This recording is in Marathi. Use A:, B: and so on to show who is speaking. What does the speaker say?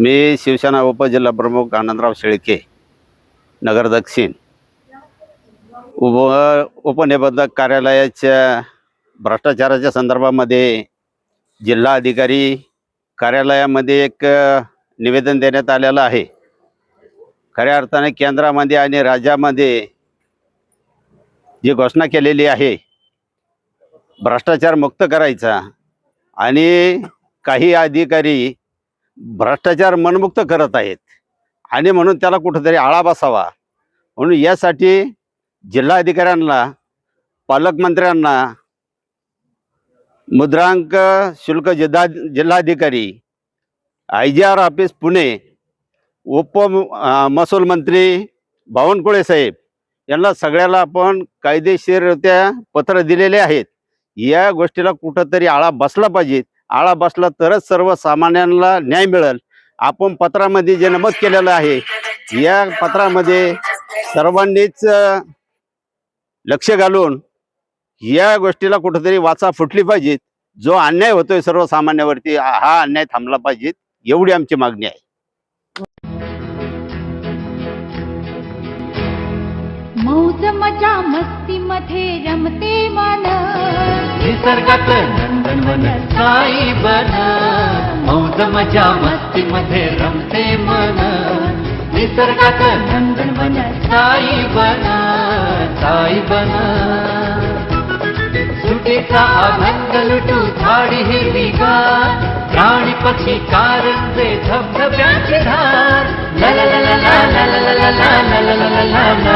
A: मी शिवसेना उपजिल्हा प्रमुख आनंदराव शेळके नगर दक्षिण. उप उपनिबंधक कार्यालयाच्या भ्रष्टाचाराच्या संदर्भामध्ये जिल्हा अधिकारी कार्यालयामध्ये एक निवेदन देण्यात आलेलं आहे. खऱ्या अर्थाने केंद्रामध्ये आणि राज्यामध्ये जी घोषणा केलेली आहे भ्रष्टाचार मुक्त करायचा आणि काही अधिकारी भ्रष्टाचार मनमुक्त करत आहेत. आणि म्हणून त्याला कुठंतरी आळा बसावा. म्हणून यासाठी जिल्हाधिकाऱ्यांना पालकमंत्र्यांना मुद्रांक शुल्क जिल्हा जिल्हाधिकारी I G R office Pune उप महसूल मंत्री बावनकुळे साहेब यांना सगळ्याला आपण कायदेशीररित्या पत्र दिलेले आहेत. या गोष्टीला कुठंतरी आळा बसला पाहिजेत आळा बसला तरच सर्वसामान्यांना न्याय मिळेल. आपण पत्रामध्ये जे नमूद केलेलं आहे या पत्रामध्ये सर्वांनीच लक्ष घालून या गोष्टीला कुठंतरी वाचा फुटली पाहिजे जो अन्याय होतोय सर्वसामान्यावरती हा हा अन्याय थांबला पाहिजे एवढी आमची मागणी आहे.
B: मौज मजा मस्ती मध्ये रमते मन
C: निसर्गात नंदनवन साई बन मौज मजा मस्ती मध्ये रमते मन निसर्गात नंदनवन साई बन साई बन सुटीचा आनंद लुटू झाडी हिरवीगार प्राणी पक्षी कारंजे धबधब्याची धार ला ला ला ला ला ला ला ला ला ला ला ला ला